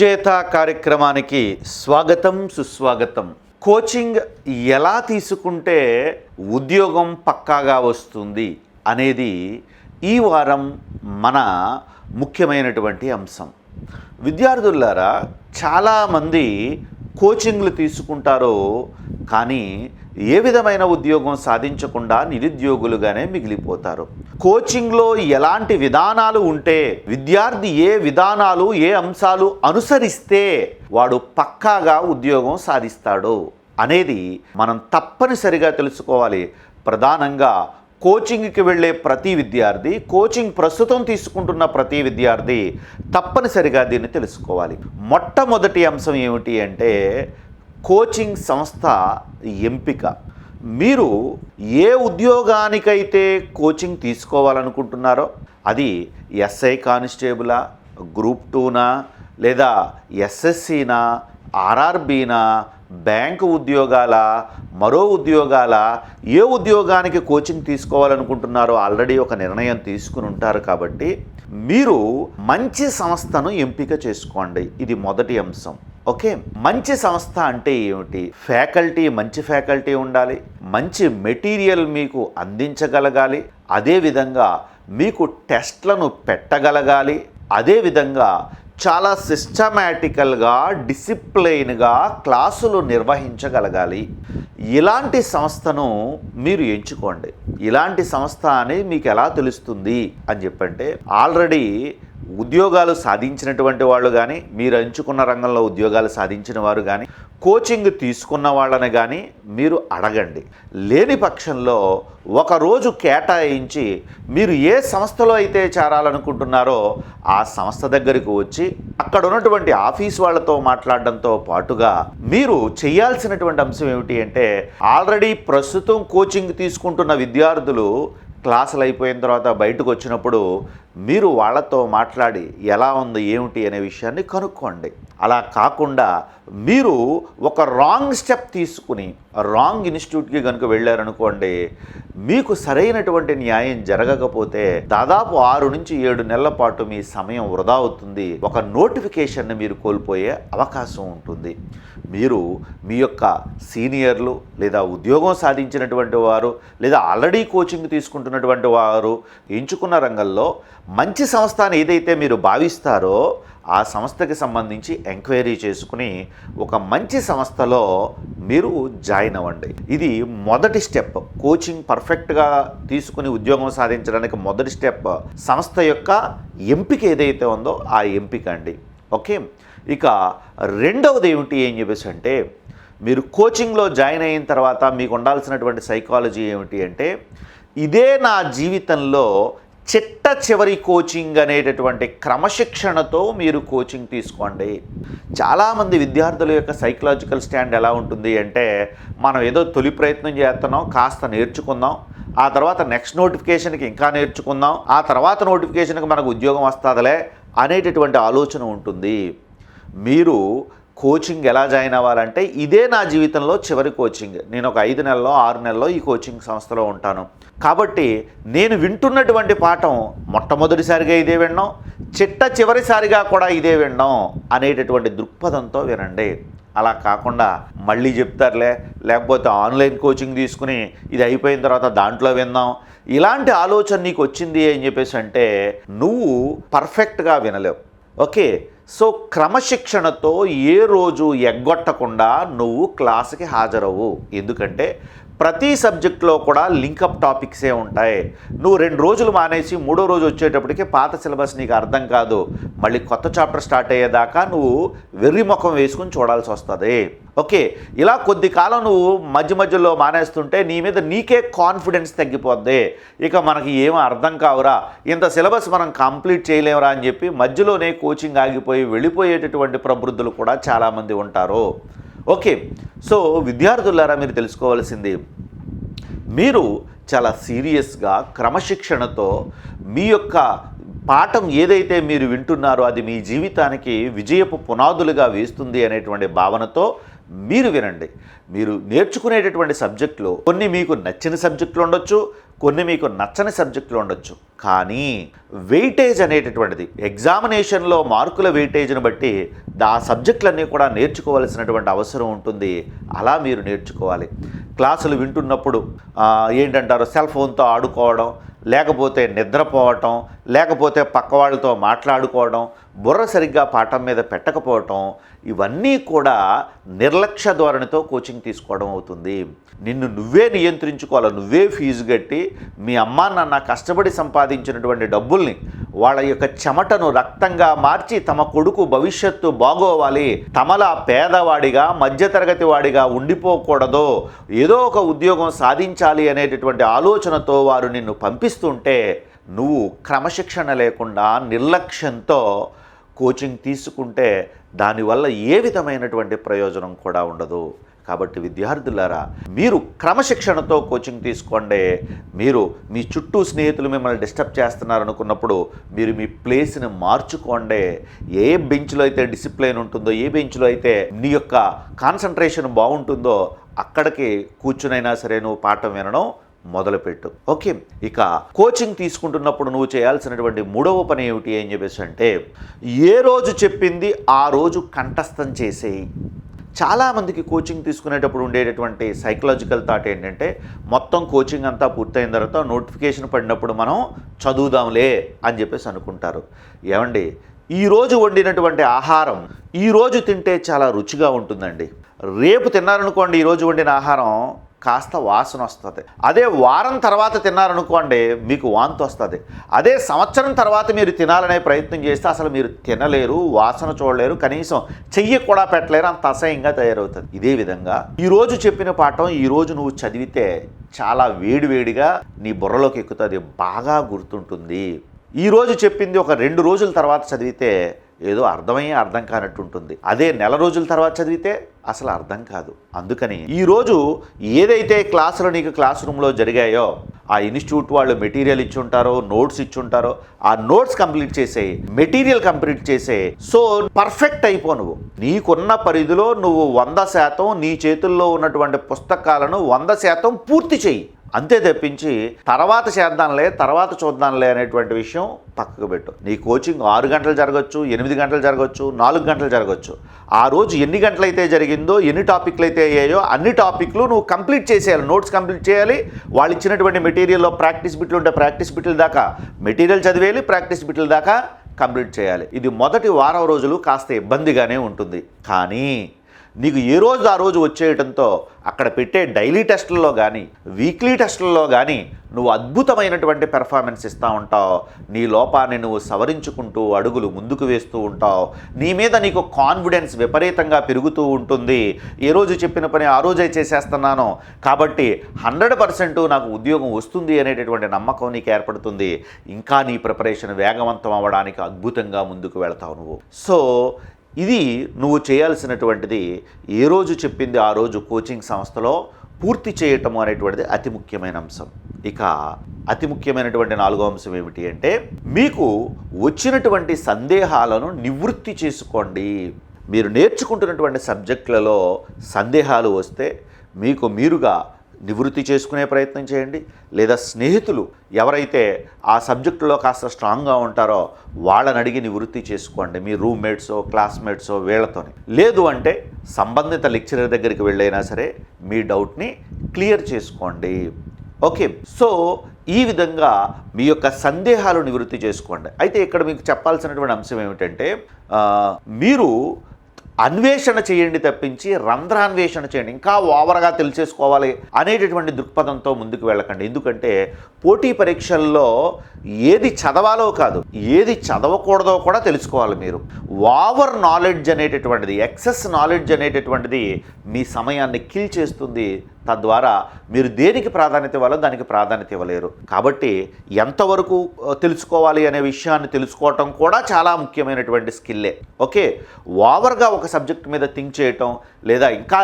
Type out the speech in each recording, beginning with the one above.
విజేత కార్యక్రమానికి స్వాగతం సుస్వాగతం. కోచింగ్ ఎలా తీసుకుంటే ఉద్యోగం పక్కాగా వస్తుంది అనేది ఈ వారం మన ముఖ్యమైనటువంటి అంశం. విద్యార్థులారా చాలామంది కోచింగ్లు తీసుకుంటారో కానీ ఏ విధమైన ఉద్యోగం సాధించకుండా నిరుద్యోగులుగానే మిగిలిపోతారు. కోచింగ్లో ఎలాంటి విధానాలు ఉంటే విద్యార్థి ఏ విధానాలు ఏ అంశాలు అనుసరిస్తే వాడు పక్కాగా ఉద్యోగం సాధిస్తాడు అనేది మనం తప్పనిసరిగా తెలుసుకోవాలి. ప్రధానంగా కోచింగ్కి వెళ్ళే ప్రతి విద్యార్థి కోచింగ్ ప్రస్తుతం తీసుకుంటున్న ప్రతి విద్యార్థి తప్పనిసరిగా దీన్ని తెలుసుకోవాలి. మొట్టమొదటి అంశం ఏమిటి అంటే కోచింగ్ సంస్థ ఎంపిక. మీరు ఏ ఉద్యోగానికైతే కోచింగ్ తీసుకోవాలనుకుంటున్నారో అది ఎస్ఐ కానిస్టేబులా గ్రూప్ టూనా లేదా ఎస్ఎస్సినా ఆర్ఆర్బీనా బ్యాంకు ఉద్యోగాల మరో ఉద్యోగాల ఏ ఉద్యోగానికి కోచింగ్ తీసుకోవాలనుకుంటున్నారో ఆల్రెడీ ఒక నిర్ణయం తీసుకుని ఉంటారు కాబట్టి మీరు మంచి సంస్థను ఎంపిక చేసుకోండి. ఇది మొదటి అంశం. ఓకే మంచి సంస్థ అంటే ఏమిటి? ఫ్యాకల్టీ మంచి ఫ్యాకల్టీ ఉండాలి. మంచి మెటీరియల్ మీకు అందించగలగాలి. అదేవిధంగా మీకు టెస్ట్లను పెట్టగలగాలి. అదేవిధంగా చాలా సిస్టమేటికల్గా డిసిప్లైన్గా క్లాసులు నిర్వహించగలగాలి. ఇలాంటి సంస్థను మీరు ఎంచుకోండి. ఇలాంటి సంస్థ అనేది మీకు ఎలా తెలుస్తుంది అని చెప్పంటే ఆల్రెడీ ఉద్యోగాలు సాధించినటువంటి వాళ్ళు కానీ మీరు ఎంచుకున్న రంగంలో ఉద్యోగాలు సాధించిన వారు కానీ కోచింగ్ తీసుకున్న వాళ్ళని కానీ మీరు అడగండి. లేని పక్షంలో ఒకరోజు కేటాయించి మీరు ఏ సంస్థలో అయితే చేరాలనుకుంటున్నారో ఆ సంస్థ దగ్గరికి వచ్చి అక్కడ ఉన్నటువంటి ఆఫీస్ వాళ్ళతో మాట్లాడడంతో పాటుగా మీరు చేయాల్సినటువంటి అంశం ఏమిటి అంటే ఆల్రెడీ ప్రస్తుతం కోచింగ్ తీసుకుంటున్న విద్యార్థులు క్లాసులు అయిపోయిన తర్వాత బయటకు వచ్చినప్పుడు మీరు వాళ్ళతో మాట్లాడి ఎలా ఉంది ఏమిటి అనే విషయాన్ని కనుక్కోండి. అలా కాకుండా మీరు ఒక రాంగ్ స్టెప్ తీసుకుని రాంగ్ ఇన్స్టిట్యూట్కి కనుక వెళ్ళారనుకోండి మీకు సరైనటువంటి న్యాయం జరగకపోతే దాదాపు ఆరు నుంచి ఏడు నెలల పాటు మీ సమయం వృధా అవుతుంది. ఒక నోటిఫికేషన్ని మీరు కోల్పోయే అవకాశం ఉంటుంది. మీరు మీ యొక్క సీనియర్లు లేదా ఉద్యోగం సాధించినటువంటి వారు లేదా ఆల్రెడీ కోచింగ్ తీసుకుంటున్నటువంటి వారు ఎంచుకున్న రంగంలో మంచి సంస్థ అని ఏదైతే మీరు భావిస్తారో ఆ సంస్థకి సంబంధించి ఎంక్వైరీ చేసుకుని ఒక మంచి సంస్థలో మీరు జాయిన్ అవ్వండి. ఇది మొదటి స్టెప్. కోచింగ్ పర్ఫెక్ట్గా తీసుకుని ఉద్యోగం సాధించడానికి మొదటి స్టెప్. సంస్థ యొక్క ఎంపిక ఏదైతే ఉందో ఆ ఎంపిక అండి. ఓకే? ఇక రెండవది ఏమిటి ఏం చెప్పేసి అంటే మీరు కోచింగ్లో జాయిన్ అయిన తర్వాత మీకు ఉండాల్సినటువంటి సైకాలజీ ఏమిటి అంటే ఇదే నా జీవితంలో చిట్ట చివరి కోచింగ్ అనేటటువంటి క్రమశిక్షణతో మీరు కోచింగ్ తీసుకోండి. చాలామంది విద్యార్థుల యొక్క సైకలాజికల్ స్టాండ్ ఎలా ఉంటుంది అంటే మనం ఏదో తొలి ప్రయత్నం చేస్తున్నాం కాస్త నేర్చుకుందాం ఆ తర్వాత నెక్స్ట్ నోటిఫికేషన్కి ఇంకా నేర్చుకుందాం ఆ తర్వాత నోటిఫికేషన్కి మనకు ఉద్యోగం వస్తుందిలే అనేటటువంటి ఆలోచన ఉంటుంది. మీరు కోచింగ్ ఎలా జాయిన్ అవ్వాలంటే ఇదే నా జీవితంలో చివరి కోచింగ్ నేను ఒక ఐదు నెలల్లో ఆరు నెలల్లో ఈ కోచింగ్ సంస్థలో ఉంటాను. కాబట్టి నేను వింటున్నటువంటి పాఠం మొట్టమొదటిసారిగా ఇదే వినడం చిట్ట చివరిసారిగా కూడా ఇదే వినడం అనేటటువంటి దృక్పథంతో వినండి. అలా కాకుండా మళ్ళీ చెప్తారులే లేకపోతే ఆన్లైన్ కోచింగ్ తీసుకుని ఇది అయిపోయిన తర్వాత దాంట్లో విందాం. ఇలాంటి ఆలోచన నీకు వచ్చింది అని చెప్పేసి అంటే నువ్వు పర్ఫెక్ట్గా వినలేవు. ఓకే? సో క్రమశిక్షణతో ఏ రోజు ఎగ్గొట్టకుండా నువ్వు క్లాస్కి హాజరవు. ఎందుకంటే ప్రతి సబ్జెక్ట్లో కూడా లింకప్ టాపిక్సే ఉంటాయి. నువ్వు రెండు రోజులు మానేసి మూడో రోజు వచ్చేటప్పటికి పాత సిలబస్ నీకు అర్థం కాదు. మళ్ళీ కొత్త చాప్టర్ స్టార్ట్ అయ్యేదాకా నువ్వు వెర్రి ముఖం వేసుకుని చూడాల్సి వస్తుంది. ఓకే ఇలా కొద్ది కాలం నువ్వు మధ్య మధ్యలో మానేస్తుంటే నీ మీద నీకే కాన్ఫిడెన్స్ తగ్గిపోద్ది. ఇక మనకి ఏం అర్థం కావురా? ఇంత సిలబస్ మనం కంప్లీట్ చేయలేమురా అని చెప్పి మధ్యలోనే కోచింగ్ ఆగిపోయి వెళ్ళిపోయేటటువంటి ప్రబుద్ధులు కూడా చాలామంది ఉంటారు. ఓకే. సో విద్యార్థులారా మీరు తెలుసుకోవాల్సింది మీరు చాలా సీరియస్గా క్రమశిక్షణతో మీ యొక్క పాఠం ఏదైతే మీరు వింటున్నారో అది మీ జీవితానికి విజయపు పునాదులుగా వేస్తుంది అనేటువంటి భావనతో మీరు వినండి. మీరు నేర్చుకునేటటువంటి సబ్జెక్టులు కొన్ని మీకు నచ్చిన సబ్జెక్టులు ఉండొచ్చు కొన్ని మీకు నచ్చని సబ్జెక్టులు ఉండొచ్చు. కానీ వెయిటేజ్ అనేటటువంటిది ఎగ్జామినేషన్లో మార్కుల వెయిటేజ్ని బట్టి ఆ సబ్జెక్టులన్నీ కూడా నేర్చుకోవాల్సినటువంటి అవసరం ఉంటుంది. అలా మీరు నేర్చుకోవాలి. క్లాసులు వింటున్నప్పుడు ఏంటంటారు? సెల్ ఫోన్తో ఆడుకోవడం లేకపోతే నిద్రపోవటం లేకపోతే పక్క వాళ్ళతో మాట్లాడుకోవడం బుర్ర సరిగ్గా పాఠం మీద పెట్టకపోవటం ఇవన్నీ కూడా నిర్లక్ష్య ధోరణితో కోచింగ్ తీసుకోవడం అవుతుంది. నిన్ను నువ్వే నియంత్రించుకోవాలి? నువ్వే ఫీజు కట్టి మీ అమ్మా నాన్న కష్టపడి సంపాదించినటువంటి డబ్బుల్ని వాళ్ళ యొక్క చెమటను రక్తంగా మార్చి తమ కొడుకు భవిష్యత్తు బాగోవాలి. తమలా పేదవాడిగా మధ్యతరగతి వాడిగా ఉండిపోకూడదు. ఏదో ఒక ఉద్యోగం సాధించాలి అనేటటువంటి ఆలోచనతో వారు నిన్ను పంపిస్తుంటే నువ్వు క్రమశిక్షణ లేకుండా నిర్లక్ష్యంతో కోచింగ్ తీసుకుంటే దానివల్ల ఏ విధమైనటువంటి ప్రయోజనం కూడా ఉండదు. కాబట్టి విద్యార్థులారా మీరు క్రమశిక్షణతో కోచింగ్ తీసుకోండి. మీరు మీ చుట్టూ స్నేహితులు మిమ్మల్ని డిస్టర్బ్ చేస్తున్నారు అనుకున్నప్పుడు మీరు మీ ప్లేస్ని మార్చుకోండి. ఏ బెంచ్లో అయితే డిసిప్లిన్ ఉంటుందో ఏ బెంచ్లో అయితే నీ యొక్క కాన్సన్ట్రేషన్ బాగుంటుందో అక్కడికి కూర్చునైనా సరే నువ్వు పాఠం వినడం మొదలుపెట్టు. ఓకే ఇక కోచింగ్ తీసుకుంటున్నప్పుడు నువ్వు చేయాల్సినటువంటి మూడవ పని ఏమిటి అని చెప్పేసి అంటే ఏ రోజు చెప్పింది ఆ రోజు కంఠస్థం చేసేయి. చాలామందికి కోచింగ్ తీసుకునేటప్పుడు ఉండేటటువంటి సైకలాజికల్ థాట్ ఏంటంటే మొత్తం కోచింగ్ అంతా పూర్తయిన తర్వాత నోటిఫికేషన్ పడినప్పుడు మనం చదువుదాంలే అని చెప్పేసి అనుకుంటారు. ఏమండి? ఈరోజు వండినటువంటి ఆహారం ఈరోజు తింటే చాలా రుచిగా ఉంటుందండి. రేపు తిన్నారనుకోండి ఈరోజు వండిన ఆహారం కాస్త వాసన వస్తుంది. అదే వారం తర్వాత తిన్నారనుకోండి మీకు వాంతి వస్తుంది. అదే సంవత్సరం తర్వాత మీరు తినాలనే ప్రయత్నం చేస్తే అసలు మీరు తినలేరు వాసన చూడలేరు కనీసం చెయ్యి కూడా పెట్టలేరు అంత అసహ్యంగా తయారవుతుంది. ఇదే విధంగా ఈరోజు చెప్పిన పాఠం ఈరోజు నువ్వు చదివితే చాలా వేడివేడిగా నీ బుర్రలోకి ఎక్కుతుంది బాగా గుర్తుంటుంది. ఈరోజు చెప్పింది ఒక రెండు రోజుల తర్వాత చదివితే ఏదో అర్థమయ్యే అర్థం కానట్టు ఉంటుంది. అదే నెల రోజుల తర్వాత చదివితే అసలు అర్థం కాదు. అందుకని ఈరోజు ఏదైతే క్లాసులు నీకు క్లాస్ రూమ్లో జరిగాయో ఆ ఇన్స్టిట్యూట్ వాళ్ళు మెటీరియల్ ఇచ్చుంటారో నోట్స్ ఇచ్చుంటారో ఆ నోట్స్ కంప్లీట్ చేసే మెటీరియల్ కంప్లీట్ చేసే సో పర్ఫెక్ట్ అయిపో నువ్వు. నీకున్న పరిధిలో నువ్వు వంద శాతం నీ చేతుల్లో ఉన్నటువంటి పుస్తకాలను వంద శాతం పూర్తి చేయి. అంతే తప్పించి తర్వాత చేద్దాంలే తర్వాత చూద్దాంలే అనేటువంటి విషయం పక్కకు పెట్టు. నీ కోచింగ్ ఆరు గంటలు జరగచ్చు ఎనిమిది గంటలు జరగచ్చు నాలుగు గంటలు జరగచ్చు. ఆ రోజు ఎన్ని గంటలైతే జరిగిందో ఎన్ని టాపిక్లు అయితే అయ్యాయో అన్ని టాపిక్లు నువ్వు కంప్లీట్ చేసేయాలి నోట్స్ కంప్లీట్ చేయాలి. వాళ్ళు ఇచ్చినటువంటి మెటీరియల్లో ప్రాక్టీస్ బిట్లు ఉంటే ప్రాక్టీస్ బిట్ల దాకా మెటీరియల్ చదివేయాలి ప్రాక్టీస్ బిట్ల దాకా కంప్లీట్ చేయాలి. ఇది మొదటి వారం రోజులు కాస్త ఇబ్బందిగానే ఉంటుంది. కానీ నీకు ఏ రోజు ఆ రోజు వచ్చేయటంతో అక్కడ పెట్టే డైలీ టెస్టుల్లో కానీ వీక్లీ టెస్టుల్లో కానీ నువ్వు అద్భుతమైనటువంటి పెర్ఫార్మెన్స్ ఇస్తూ ఉంటావు. నీ లోపాన్ని నువ్వు సవరించుకుంటూ అడుగులు ముందుకు వేస్తూ ఉంటావు. నీ మీద నీకు కాన్ఫిడెన్స్ విపరీతంగా పెరుగుతూ ఉంటుంది. ఏ రోజు చెప్పిన పని ఆ రోజే చేసేస్తున్నాను. కాబట్టి హండ్రెడ్ పర్సెంట్ నాకు ఉద్యోగం వస్తుంది అనేటటువంటి నమ్మకం నీకు ఏర్పడుతుంది. ఇంకా నీ ప్రిపరేషన్ వేగవంతం అవ్వడానికి అద్భుతంగా ముందుకు వెళ్తావు నువ్వు. సో ఇది నువ్వు చేయాల్సినటువంటిది ఏ రోజు చెప్పింది ఆ రోజు కోచింగ్ సంస్థలో పూర్తి చేయటం అనేటువంటిది అతి ముఖ్యమైన అంశం. ఇక అతి ముఖ్యమైనటువంటి నాలుగో అంశం ఏమిటి అంటే మీకు వచ్చినటువంటి సందేహాలను నివృత్తి చేసుకోండి. మీరు నేర్చుకుంటున్నటువంటి సబ్జెక్టులలో సందేహాలు వస్తే మీకు మీరుగా నివృత్తి చేసుకునే ప్రయత్నం చేయండి. లేదా స్నేహితులు ఎవరైతే ఆ సబ్జెక్టులో కాస్త స్ట్రాంగ్గా ఉంటారో వాళ్ళని అడిగి నివృత్తి చేసుకోండి. మీ రూమ్మేట్సో క్లాస్మేట్సో వీళ్ళతోని. లేదు అంటే సంబంధిత లెక్చరర్ దగ్గరికి వెళ్ళైనా సరే మీ డౌట్ని క్లియర్ చేసుకోండి. ఓకే. సో ఈ విధంగా మీ యొక్క సందేహాలు నివృత్తి చేసుకోండి. అయితే ఇక్కడ మీకు చెప్పాల్సినటువంటి అంశం ఏమిటంటే మీరు అన్వేషణ చేయండి తప్పించి రంధ్రాన్వేషణ చేయండి. ఇంకా ఓవర్గా తెలిసేసుకోవాలి అనేటటువంటి దృక్పథంతో ముందుకు వెళ్ళకండి. ఎందుకంటే పోటీ పరీక్షల్లో ఏది చదవాలో కాదు ఏది చదవకూడదో కూడా తెలుసుకోవాలి మీరు. ఓవర్ నాలెడ్జ్ అనేటటువంటిది ఎక్సెస్ నాలెడ్జ్ అనేటటువంటిది మీ సమయాన్ని కిల్ చేస్తుంది తద్వారా మీరు దేనికి ప్రాధాన్యత ఇవ్వాలో దానికి ప్రాధాన్యత ఇవ్వలేరు. కాబట్టి ఎంతవరకు తెలుసుకోవాలి అనే విషయాన్ని తెలుసుకోవటం కూడా చాలా ముఖ్యమైనటువంటి స్కిల్లే. ఓకే? ఓవర్గా ఒక సబ్జెక్ట్ మీద థింక్ చేయటం లేదా ఇంకా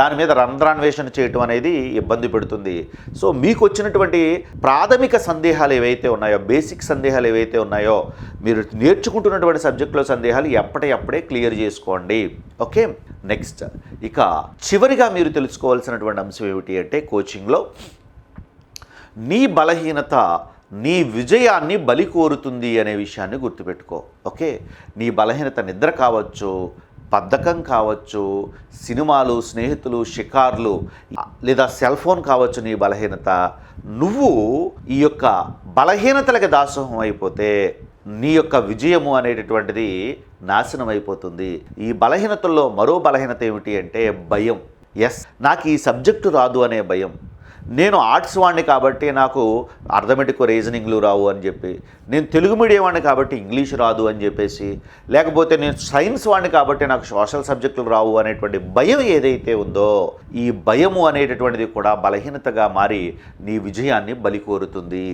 దాని మీద రంధ్రాన్వేషణ చేయటం అనేది ఇబ్బంది పెడుతుంది. సో మీకు వచ్చినటువంటి ప్రాథమిక సందేహాలు ఏవైతే ఉన్నాయో బేసిక్ సందేహాలు ఏవైతే ఉన్నాయో మీరు నేర్చుకుంటున్నటువంటి సబ్జెక్టులో సందేహాలు ఎప్పటికప్పుడే క్లియర్ చేసుకోండి. ఓకే? నెక్స్ట్. ఇక చివరిగా మీరు తెలుసుకోవాల్సినటువంటి అంశం ఏమిటి అంటే కోచింగ్లో నీ బలహీనత నీ విజయాన్ని బలి కోరుతుంది అనే విషయాన్ని గుర్తుపెట్టుకో. ఓకే? నీ బలహీనత నిద్ర కావచ్చు బద్ధకం కావచ్చు సినిమాలు స్నేహితులు షికార్లు లేదా సెల్ ఫోన్ కావచ్చు నీ బలహీనత నువ్వు ఈ యొక్క బలహీనతలకి దాసోహం అయిపోతే నీ యొక్క విజయము అనేటటువంటిది నాశనం అయిపోతుంది ఈ బలహీనతల్లో మరో బలహీనత ఏమిటి అంటే భయం. ఎస్ నాకు ఈ సబ్జెక్టు రాదు అనే భయం. నేను ఆర్ట్స్ వాడిని కాబట్టి నాకు అర్థమెటిక్ రీజనింగ్లు రావు అని చెప్పి నేను తెలుగు మీడియం వాడిని కాబట్టి ఇంగ్లీష్ రాదు అని చెప్పేసి లేకపోతే నేను సైన్స్ వాడిని కాబట్టి నాకు సోషల్ సబ్జెక్టులు రావు అనేటువంటి భయం ఏదైతే ఉందో ఈ భయము అనేటటువంటిది కూడా బలహీనతగా మారి నీ విజయాన్ని బలి కోరుతుంది.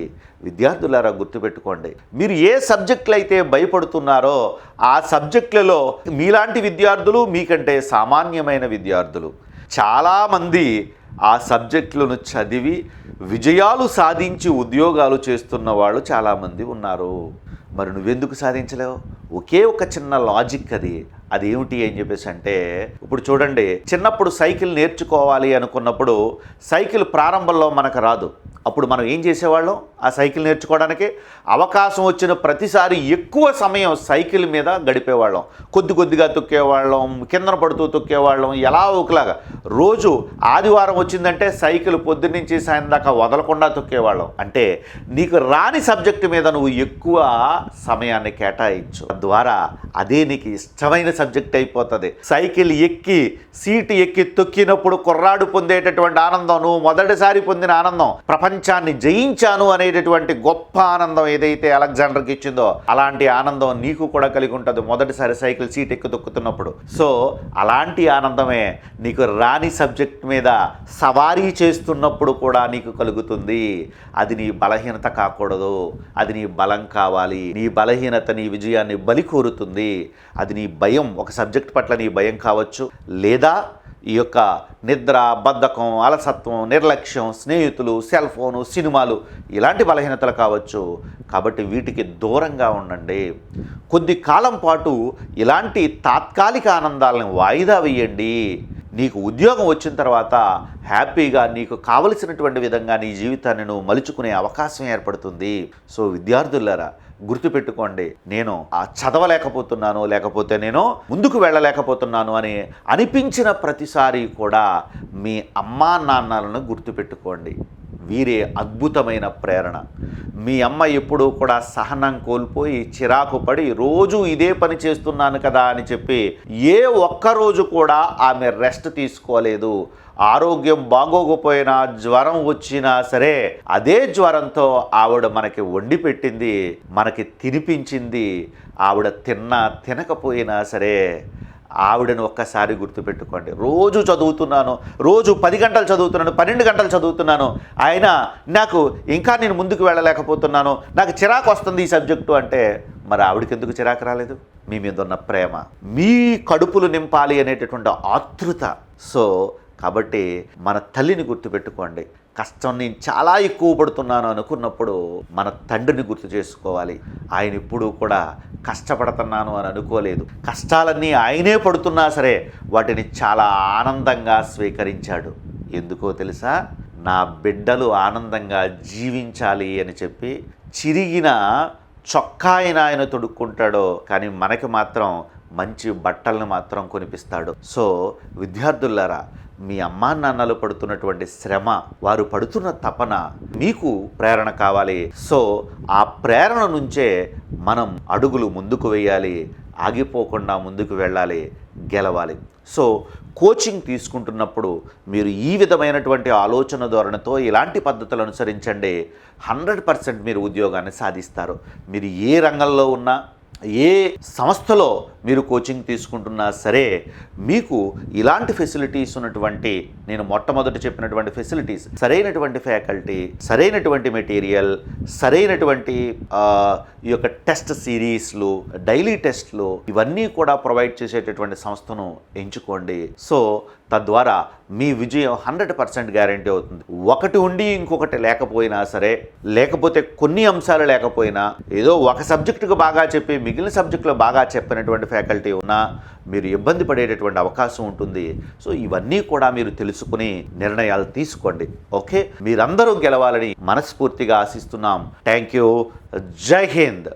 విద్యార్థులారా గుర్తుపెట్టుకోండి మీరు ఏ సబ్జెక్టులు అయితే భయపడుతున్నారో ఆ సబ్జెక్టులలో మీలాంటి విద్యార్థులు మీకంటే సామాన్యమైన విద్యార్థులు. చాలామంది ఆ సబ్జెక్టులను చదివి విజయాలు సాధించి ఉద్యోగాలు చేస్తున్న వాళ్ళు చాలామంది ఉన్నారు. మరి నువ్వెందుకు సాధించలేవు? ఒకే ఒక చిన్న లాజిక్ అది. అది ఏమిటి అని చెప్పేసి అంటే ఇప్పుడు చూడండి చిన్నప్పుడు సైకిల్ నేర్చుకోవాలి అనుకున్నప్పుడు సైకిల్ ప్రారంభంలో మనకు రాదు. అప్పుడు మనం ఏం చేసేవాళ్ళం? ఆ సైకిల్ నేర్చుకోవడానికి అవకాశం వచ్చిన ప్రతిసారి ఎక్కువ సమయం సైకిల్ మీద గడిపేవాళ్ళం. కొద్ది కొద్దిగా తొక్కేవాళ్ళం కిందన పడుతూ తొక్కేవాళ్ళం ఎలా ఒకలాగా. రోజు ఆదివారం వచ్చిందంటే సైకిల్ పొద్దున్నుంచి సాయం దాకా వదలకుండా తొక్కేవాళ్ళం. అంటే నీకు రాని సబ్జెక్టు మీద నువ్వు ఎక్కువ సమయాన్ని కేటాయించు. తద్వారా అదే నీకు ఇష్టమైన సబ్జెక్ట్ అయిపోతుంది. సైకిల్ ఎక్కి సీటు ఎక్కి తొక్కినప్పుడు కుర్రాడు పొందేటటువంటి ఆనందం నువ్వు మొదటిసారి పొందిన ఆనందం ప్రపంచాన్ని జయించాను అనేటటువంటి గొప్ప ఆనందం ఏదైతే అలెగ్జాండర్కి ఇచ్చిందో అలాంటి ఆనందం నీకు కూడా కలిగి ఉంటుంది మొదటిసారి సైకిల్ సీట్ ఎక్కి తొక్కుతున్నప్పుడు. సో అలాంటి ఆనందమే నీకు రాని సబ్జెక్ట్ మీద సవారీ చేస్తున్నప్పుడు కూడా నీకు కలుగుతుంది. అది నీ బలహీనత కాకూడదు. అది నీ బలం కావాలి. నీ బలహీనత నీ విజయాన్ని బలి కోరుతుంది. అది నీ భయం. ఒక సబ్జెక్ట్ పట్ల నీ భయం కావచ్చు లేదా ఈ యొక్క నిద్ర బద్ధకం అలసత్వం నిర్లక్ష్యం స్నేహితులు సెల్ ఫోను సినిమాలు ఇలాంటి బలహీనతలు కావచ్చు. కాబట్టి వీటికి దూరంగా ఉండండి. కొద్ది కాలం పాటు ఇలాంటి తాత్కాలిక ఆనందాలను వాయిదా వేయండి. నీకు ఉద్యోగం వచ్చిన తర్వాత హ్యాపీగా నీకు కావలసినటువంటి విధంగా నీ జీవితాన్ని నువ్వు మలుచుకునే అవకాశం ఏర్పడుతుంది. సో విద్యార్థులారా గుర్తుపెట్టుకోండి నేను ఆ చదవలేకపోతున్నాను లేకపోతే నేను ముందుకు వెళ్ళలేకపోతున్నాను అని అనిపించిన ప్రతిసారి కూడా మీ అమ్మా నాన్నలను గుర్తుపెట్టుకోండి. వీరే అద్భుతమైన ప్రేరణ. మీ అమ్మ ఎప్పుడూ కూడా సహనం కోల్పోయి చిరాకు పడి రోజు ఇదే పని చేస్తున్నాను కదా అని చెప్పి ఏ ఒక్కరోజు కూడా ఆమె రెస్ట్ తీసుకోలేదు. ఆరోగ్యం బాగోకపోయినా జ్వరం వచ్చినా సరే అదే జ్వరంతో ఆవిడ మనకి వండి పెట్టింది మనకి తినిపించింది. ఆవిడ తిన్నా తినకపోయినా సరే ఆవిడను ఒక్కసారి గుర్తుపెట్టుకోండి. రోజు చదువుతున్నాను రోజు పది గంటలు చదువుతున్నాను పన్నెండు గంటలు చదువుతున్నాను. ఆయన నాకు ఇంకా నేను ముందుకు వెళ్ళలేకపోతున్నాను నాకు చిరాకు వస్తుంది ఈ సబ్జెక్టు అంటే మరి ఆవిడకి ఎందుకు చిరాకు రాలేదు? మీ మీద ఉన్న ప్రేమ మీ కడుపులు నింపాలి అనేటటువంటి ఆతృత సో కాబట్టి మన తల్లిని గుర్తుపెట్టుకోండి. కష్టం నేను చాలా ఎక్కువ పడుతున్నాను అనుకున్నప్పుడు మన తండ్రిని గుర్తు చేసుకోవాలి. ఆయన ఎప్పుడూ కూడా కష్టపడుతున్నాను అని అనుకోలేదు. కష్టాలన్నీ ఆయనే పడుతున్నా సరే వాటిని చాలా ఆనందంగా స్వీకరించాడు. ఎందుకో తెలుసా? నా బిడ్డలు ఆనందంగా జీవించాలి అని చెప్పి చిరిగిన చొక్కా ఆయన ఆయన తొడుక్కుంటాడో కానీ మనకి మాత్రం మంచి బట్టలను మాత్రం కొనిపిస్తాడు. సో విద్యార్థులారా మీ అమ్మా నాన్నలు పడుతున్నటువంటి శ్రమ వారు పడుతున్న తపన మీకు ప్రేరణ కావాలి. సో ఆ ప్రేరణ నుంచే మనం అడుగులు ముందుకు వేయాలి ఆగిపోకుండా ముందుకు వెళ్ళాలి గెలవాలి. సో కోచింగ్ తీసుకుంటున్నప్పుడు మీరు ఈ విధమైనటువంటి ఆలోచన ధోరణితో ఇలాంటి పద్ధతులు అనుసరించండి. హండ్రెడ్ పర్సెంట్ మీరు ఉద్యోగాన్ని సాధిస్తారు. మీరు ఏ రంగంలో ఉన్నా ఏ సంస్థలో మీరు కోచింగ్ తీసుకుంటున్నా సరే మీకు ఇలాంటి ఫెసిలిటీస్ ఉన్నటువంటి నేను మొట్టమొదటి చెప్పినటువంటి ఫెసిలిటీస్ సరైనటువంటి ఫ్యాకల్టీ సరైనటువంటి మెటీరియల్ సరైనటువంటి ఈ యొక్క టెస్ట్ సిరీస్లు డైలీ టెస్ట్లు ఇవన్నీ కూడా ప్రొవైడ్ చేసేటటువంటి సంస్థను ఎంచుకోండి. సో తద్వారా మీ విజయం హండ్రెడ్ పర్సెంట్ గ్యారంటీ అవుతుంది. ఒకటి ఉండి ఇంకొకటి లేకపోయినా సరే లేకపోతే కొన్ని అంశాలు లేకపోయినా ఏదో ఒక సబ్జెక్టుకు బాగా చెప్పి మిగిలిన సబ్జెక్టులో బాగా చెప్పినటువంటి ఫ్యాకల్టీ ఉన్నా మీరు ఇబ్బంది పడేటటువంటి అవకాశం ఉంటుంది. సో ఇవన్నీ కూడా మీరు తెలుసుకుని నిర్ణయాలు తీసుకోండి. ఓకే? మీరందరూ గెలవాలని మనస్ఫూర్తిగా ఆశిస్తున్నాం. Thank you. జై హింద్.